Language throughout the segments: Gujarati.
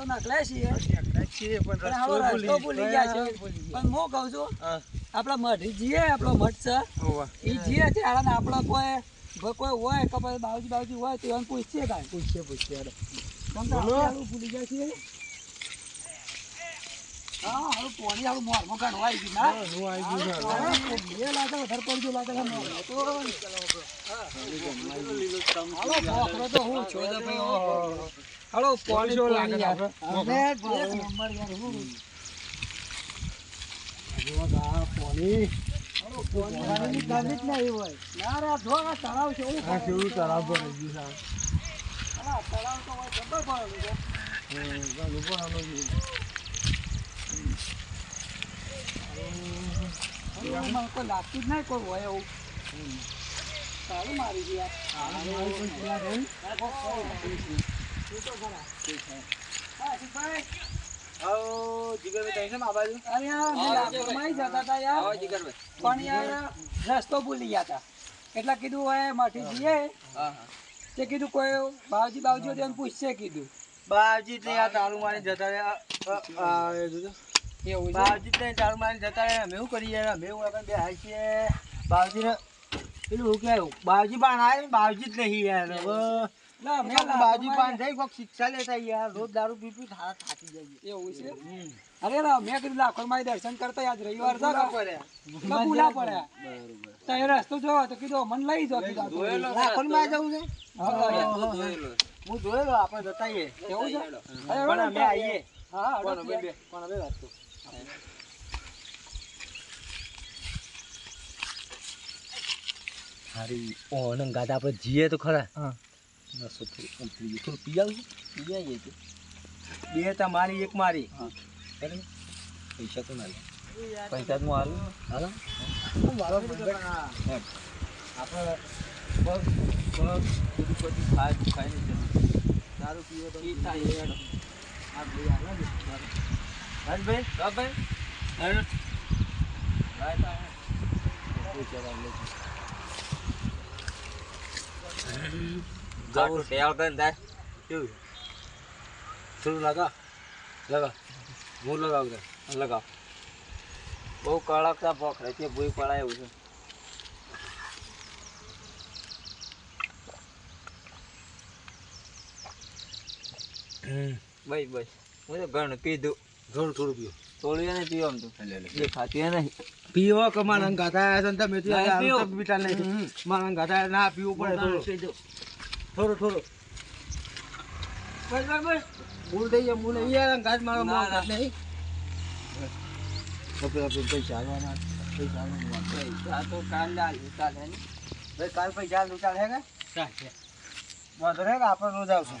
તો નકળે છીએ પણ હું કહું છું આપડા મઢી જીએ આપડો મઠ છે. એ જીએ ત્યારે ને આપણે કોઈ કોઈ હોય પછી બાવજી બાવજી હોય તો એને પૂછીએ કાંઈ. પૂછીએ પૂછીએ. ભૂલી ગયા છીએ. હાલું પોણી હા, હું છે. લાગે હું પોણી પોણી હું કમી જ નહીં હોય ના રે જો આ તળાવ છે એવું કેવું તળાવ ભરાઈ ગયું છે. તળાવ તો હોય જબર ભરેલું છે. હમ, ચાલુ પણ આનો જ. હવે એમાં કોઈ લાગતું મારી રસ્તો ભૂલી ગયા હતા એટલે કીધું હવે માઠી જઈએ તે કીધું કોઈ બાવજી બાવજી પૂછશે કીધું બાવજી આ તાળું મારીને જતા રહ્યા. આ, આ, આ, એ જોજો. એવું છે? બાવજી જ નહીં, તાળું મારીને જતા રહ્યા. અમે શું કરીએ? અમે શું આપણે બે હાય બાવજીને પેલું શું કહેવાય? બાવજી પાન આવે બાવજી જ નહીં યાર. હવે ના, મેં મેં બાવજી પાન થઈ કોક શિક્ષા લેતા યાર રોજ દારૂ પી પી થાકી જઈએ. એવું છે? અરે ના મેં કીધું લાખોમાં દર્શન કરતા આજ રવિવાર પડ્યા. તો એ રસ્તો જોયો તો કીધું મને લઈ જો કીધું. તો. જવું છે? હું જોયેલો આપણે જતા આવીએ. એવું છે? અરે, અમે આવીએ. હા હા, કોણ અડો બે બે કોણ બે વાત તો હારી ઓન ગાતા આપણે જીએ તો ખરા. હા. નસો થોડું થોડું પી આવું પી આવીએ તો બે મારી એક મારી. બરાબર. પૈસા તો ના પૈસા તો હું હાલું. હાલો. મારો હા. આપણે પગ પગ બધું બધું ખાય ખાય નહીં દારૂ પીવો તો આ ને હા ભાઈ હેલો. લાવ લે જાવું શેર કરીને જાય કેવું થોડું લગા લગા હું લગાવ લગાવ. બહુ કડકતા પકડે છે ભૂઈ પડાય એવું છે. બસ બસ. હું તો ઘણું પીધું થોડું થોડું પીવો થોડું ને પીવો આમ તો એ ખાતી નહીં પીવો કે મારા ગાતા આવ્યા છે ને તમે તો બીટા નહીં. મારા ગાતા આવ્યા ના પીવું પડે થોડું. થોડું થોડું. બસ બસ બસ. ભૂલ થઈ જાય ભૂલ યાર ગાત મારો ના, મોં ના. નહીં. આપણે આપણે પૈસા પૈસા પૈસા તો ભાઈ કાલ પૈસા લૂંટાડ હે કે? વાંધો કે આપણે રોજ આવશું.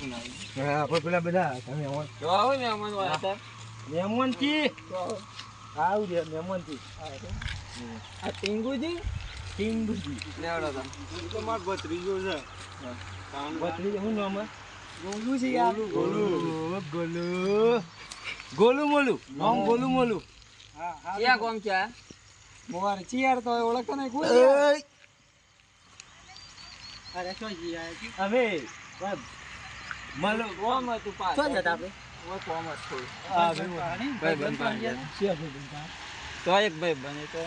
આપણે પેલા બધા તમે આવો ને વાળા મહેમાન કી આવું. છે મહેમાન કી આ ટીંગુજી ટીંગુજી. લેવડો તો. તમાર ભત્રીજો છે. ભત્રીજો શું નામ? ગોલું છે યાર. ગોલુ ગોલુ. ગોલુ મોલું. નામ ગોલુ મોલું. હા હા. ક્યાં કોમ છે? મોર ચિયાર તો ઓળખતો નહીં કોઈ! અરે શું જી આ જી? તો એક ભાઈ બને તો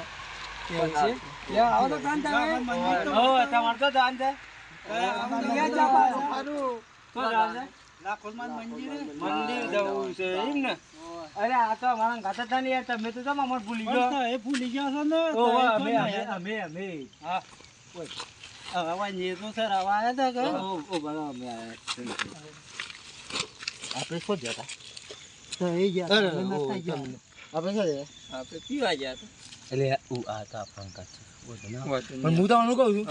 તમે મંદિર જવું છે એમ ને? અરે આ તો અમારા હતા ને તમે તો જમા ભૂલી ગયો. એ ભૂલી ગયા છો ને. અમે અમે અમે અમે. હા. આપણે શું જતા. આપણે પીવા ગયા હતા. એટલે ઉ આ તો આપણને પણ હું તો કહું છું?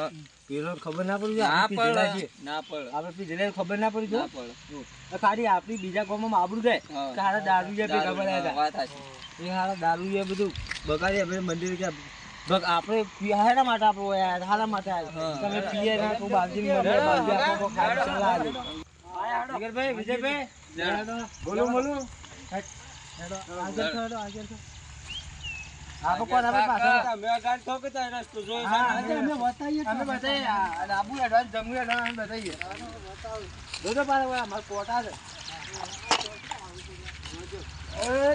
પેલો ખબર ના પડી ના પડે ના પડે. આપણે પીધેલા ખબર ના પડી ના પડે. ખાલી આપણી બીજા ગામમાં આબરૂ જાય હા. કે હારા દારૂ ભેગા પડ્યા હતા. એ હારા દારૂ બધું બગાડી આપણે મંદિર કે બગ આપણે પી- હારા માટે આપણે આયા હાલા માટે આયા તમે પીએ ના તો બાલજી ને બાલજી આપો તો ખાલી ચલા આલે. જીગરભાઈ, વિજયભાઈ. બોલો, બોલો. હેડો. આગળ હેડો. કોણ, પાછળ. હા, અમે અમે અમારા કોટા છે. ઓય.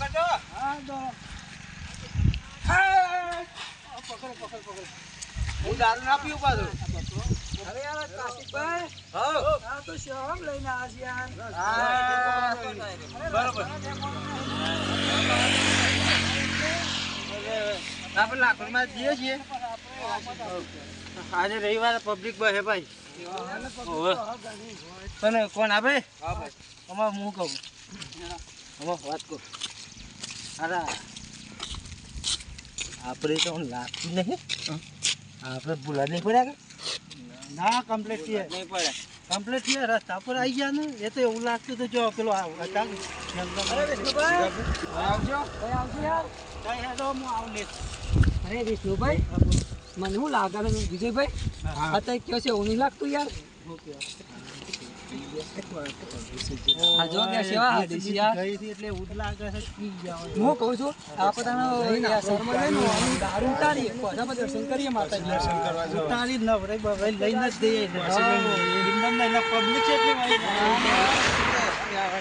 પકડજો. હા દો. પકડ પકડ પકડ. હું દારૂ ના પીવું પાછું. અરે યાર કાશીભાઈ હા આ તો શોમ લઈને છે યાર. હા બરોબર. આપણે લાકડમાં જઈએ છીએ. આજે રવિવારે પબ્લિક બસ હે ભાઈ. કોણ આપે? અમારે હું કહું? અમાર વાત કહું અરે. આપણે તો લાગતું નહીં. આપણે ભૂલા નહીં પડ્યા કે? ના કમ્પ્લીટ થયા. નહીં પડ્યા. કમ્પ્લીટ થયા રસ્તા પર આવી ગયા ને એ તો એવું લાગતું તો જો પેલો આવજો. આવજો યાર. હું આવું લે અરે વિષ્ણુભાઈ મને શું લાગે વિજયભાઈ? અત્યારે કયો છે એવું નહીં લાગતું યાર? આ જો કે સેવા હાડી ગઈ હતી એટલે એવું જ લાગે છે પી ગયા હું કહું છું આપણે શર્મા લઈને દારૂ ઉતારીએ બધા દર્શન કરીએ માતાજી ઉતારી ન ભરાય, ભરાય લઈને જ દઈએ એટલે. એમનેમ નહીં, છે એટલી વાળી.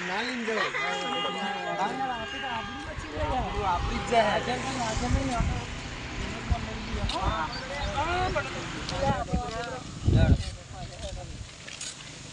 ના લઈને જવાય. આપી જ જાય. તમે ઓ કહી દે યાર, કોઈ વધારે બોલ બોલ ના કરી, બાપા મગજ મગજ મગજ મારતી ગયો યાર, તમે બસ કહી દેજો યાર. એ ના બોલે તાર. એમ જ. અગા, મને તો બહુ વિચારે, તો ખબર હે કે? વધારે તમે ના કહી દે. એ હું કહું છું, તમે ભાઈ. તારે ફોન સમજાઈ દેજો હાંગાલી પાછા નકર પાછા બોલ અને આપણે તારે મંદિર પાછું. છીએ છીએ. આપણે આગળ થઈને આમ ફોન કરે, તો લઈ જઈએ, પછી લઈ જઈએ આપણે. નકર તમને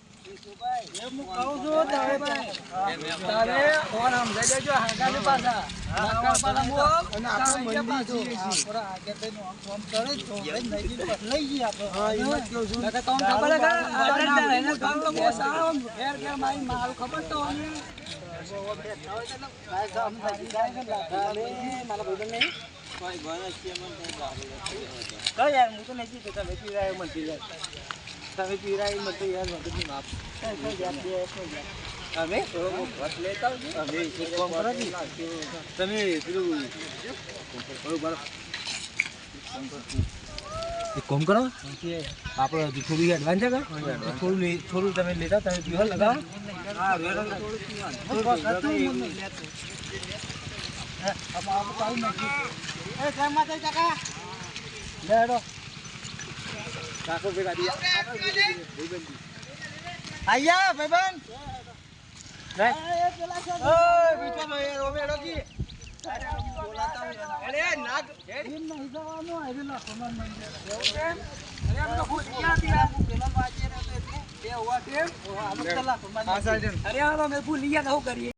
કઈ યાર, હું તો નહીં જતા નથી પીવડાવ્યો મને. તમે પીરાઈ મને તો યાર મગજની માપ. બસ લેતા અમે એક કામ કરો. તમે પેલું એક કામ કરો. આપણે થોડું એડવાન્સ છે થોડું થોડું તમે લેતા તમે પીવા લગાવો. હા આયા ભાઈબંધ ઓય બીજો ભાઈ ઓમે રોકી અરે નાગ અરે આમ તો ખુશ ક્યાં થયા? હું પેલા તો એટલે બે હોવા છે. અરે હાલો મેં ભૂલી ગયા તો શું કરીએ